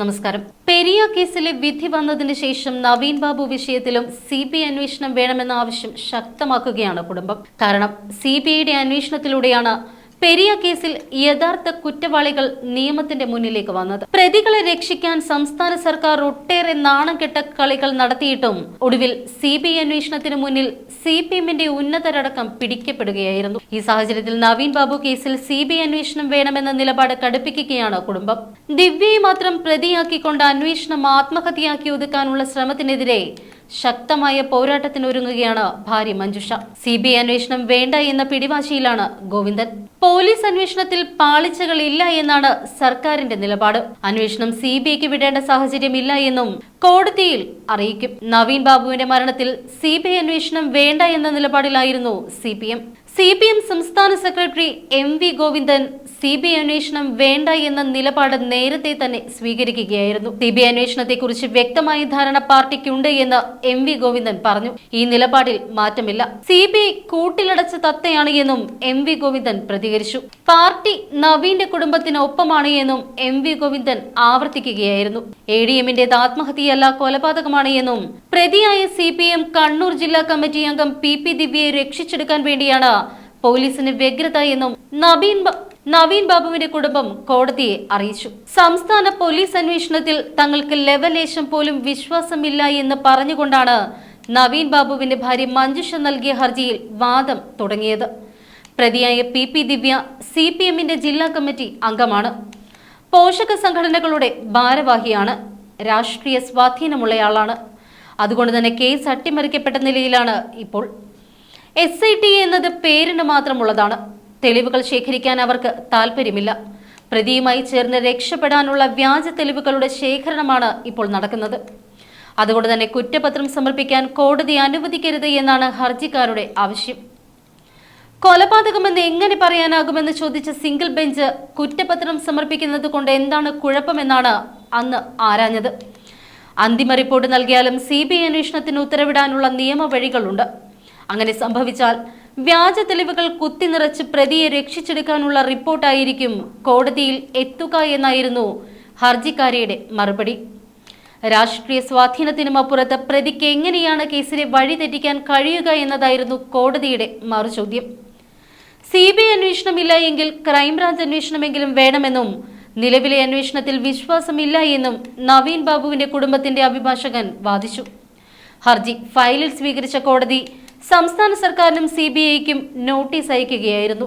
നമസ്കാരം. പെരിയ കേസിലെ വിധി വന്നതിന് ശേഷം നവീൻ ബാബു വിഷയത്തിലും സി ബി ഐ അന്വേഷണം വേണമെന്ന ആവശ്യം ശക്തമാക്കുകയാണ് കുടുംബം. കാരണം സി ബി ഐയുടെ അന്വേഷണത്തിലൂടെയാണ് പെരിയ കേസിൽ യഥാർത്ഥ കുറ്റവാളികൾ നിയമത്തിന്റെ മുന്നിലേക്ക് വന്നത്. പ്രതികളെ രക്ഷിക്കാൻ സംസ്ഥാന സർക്കാർ ഒട്ടേറെ നാണം കെട്ട കളികൾ നടത്തിയിട്ടും ഒടുവിൽ സി ബി ഐ അന്വേഷണത്തിന് മുന്നിൽ സി പി എമ്മിന്റെ ഉന്നതരടക്കം പിടിക്കപ്പെടുകയായിരുന്നു. ഈ സാഹചര്യത്തിൽ നവീൻ ബാബു കേസിൽ സി ബി ഐ അന്വേഷണം വേണമെന്ന നിലപാട് കടുപ്പിക്കുകയാണ് കുടുംബം. ദിവ്യയെ മാത്രം പ്രതിയാക്കിക്കൊണ്ട് അന്വേഷണം ആത്മഹത്യയാക്കി ഒതുക്കാനുള്ള ശ്രമത്തിനെതിരെ ശക്തമായ പോരാട്ടത്തിനൊരുങ്ങുകയാണ് ഭാര്യ മഞ്ജുഷ. സി ബി ഐ അന്വേഷണം വേണ്ട എന്ന പിടിവാശിയിലാണ് ഗോവിന്ദൻ. പോലീസ് അന്വേഷണത്തിൽ പാളിച്ചകൾ ഇല്ല എന്നാണ് സർക്കാരിന്റെ നിലപാട്. അന്വേഷണം സി ബി ഐക്ക് വിടേണ്ട സാഹചര്യമില്ല എന്നും കോടതിയിൽ അറിയിക്കും. നവീൻ ബാബുവിന്റെ മരണത്തിൽ സി ബി ഐ അന്വേഷണം വേണ്ട എന്ന നിലപാടിലായിരുന്നു C P M. C P M സംസ്ഥാന secretary M V Govindan C B I അന്വേഷണം വേണ്ട എന്ന നിലപാട് നേരത്തെ തന്നെ സ്വീകരിക്കുകയായിരുന്നു. സി ബി ഐ അന്വേഷണത്തെക്കുറിച്ച് വ്യക്തമായ ധാരണ പാർട്ടിക്കുണ്ട് എന്ന് എം വി ഗോവിന്ദൻ പറഞ്ഞു. ഈ നിലപാടിൽ മാറ്റമില്ല. സി ബി ഐ കൂട്ടിലടച്ച തത്തയാണ് എന്നും എം വി ഗോവിന്ദൻ പ്രതികരിച്ചു. പാർട്ടി നവീന്റെ കുടുംബത്തിന് ഒപ്പമാണ് എന്നും എം വി ഗോവിന്ദൻ ആവർത്തിക്കുകയായിരുന്നു. എ ഡി എമ്മിന്റേത് ആത്മഹത്യയല്ല കൊലപാതകമാണ് എന്നും പ്രതിയായ സി പി എം കണ്ണൂർ ജില്ലാ കമ്മിറ്റി അംഗം പി പി ദിവ്യയെ രക്ഷിച്ചെടുക്കാൻ വേണ്ടിയാണ് പോലീസിന് വ്യഗ്രത എന്നും നവീൻ നവീൻ ബാബുവിന്റെ കുടുംബം കോടതിയെ അറിയിച്ചു. സംസ്ഥാന പോലീസ് അന്വേഷണത്തിൽ തങ്ങൾക്ക് ലെവലേശം പോലും വിശ്വാസമില്ല എന്ന് പറഞ്ഞുകൊണ്ടാണ് നവീൻ ബാബുവിന്റെ ഭാര്യ മഞ്ജുഷ നൽകിയ ഹർജിയിൽ വാദം തുടങ്ങിയത്. പ്രതിയായ P P Divya C P എമ്മിന്റെ ജില്ലാ കമ്മിറ്റി അംഗമാണ്. പോഷക സംഘടനകളുടെ ഭാരവാഹിയാണ്. രാഷ്ട്രീയ സ്വാധീനമുള്ളയാളാണ്. അതുകൊണ്ട് തന്നെ കേസ് അട്ടിമറിക്കപ്പെട്ട നിലയിലാണ് ഇപ്പോൾ എസ് ഐ ടി എന്നത് പേരിന് മാത്രമുള്ളതാണ്. തെളിവുകൾ ശേഖരിക്കാൻ അവർക്ക് താല്പര്യമില്ല പ്രതിയുമായി ചേർന്ന് രക്ഷപ്പെടാനുള്ള വ്യാജ തെളിവുകളുടെ ശേഖരണമാണ് ഇപ്പോൾ നടക്കുന്നത്. അതുകൊണ്ട് തന്നെ കുറ്റപത്രം സമർപ്പിക്കാൻ കോടതി അനുവദിക്കരുത് എന്നാണ് ഹർജിക്കാരുടെ ആവശ്യം. കൊലപാതകമെന്ന് എങ്ങനെ പറയാനാകുമെന്ന് ചോദിച്ച സിംഗിൾ ബെഞ്ച് കുറ്റപത്രം സമർപ്പിക്കുന്നത് കൊണ്ട് എന്താണ് കുഴപ്പമെന്നാണ് അന്ന് ആരാഞ്ഞത്. അന്തിമ റിപ്പോർട്ട് നൽകിയാലും സി ബി ഐ അന്വേഷണത്തിന് ഉത്തരവിടാനുള്ള നിയമവഴികളുണ്ട്. അങ്ങനെ സംഭവിച്ചാൽ വ്യാജ തെളിവുകൾ കുത്തിനിറച്ച് പ്രതിയെ രക്ഷിച്ചെടുക്കാനുള്ള റിപ്പോർട്ടായിരിക്കും കോടതിയിൽ എത്തുക എന്നായിരുന്നു ഹർജിക്കാരിയുടെ മറുപടി. രാഷ്ട്രീയ സ്വാധീനത്തിനും അപ്പുറത്ത് പ്രതിക്ക് എങ്ങനെയാണ് കേസിനെ വഴിതെറ്റിക്കാൻ കഴിയുക എന്നതായിരുന്നു കോടതിയുടെ മറുചോദ്യം. സി ബി ഐ അന്വേഷണമില്ല എങ്കിൽ ക്രൈംബ്രാഞ്ച് അന്വേഷണമെങ്കിലും വേണമെന്നും നിലവിലെ അന്വേഷണത്തിൽ വിശ്വാസമില്ല എന്നും നവീൻ ബാബുവിന്റെ കുടുംബത്തിന്റെ അഭിഭാഷകൻ വാദിച്ചു. ഹർജി ഫയലിൽ സ്വീകരിച്ച കോടതി സംസ്ഥാന സർക്കാരിനും സി ബി ഐക്കും നോട്ടീസ് അയക്കുകയായിരുന്നു.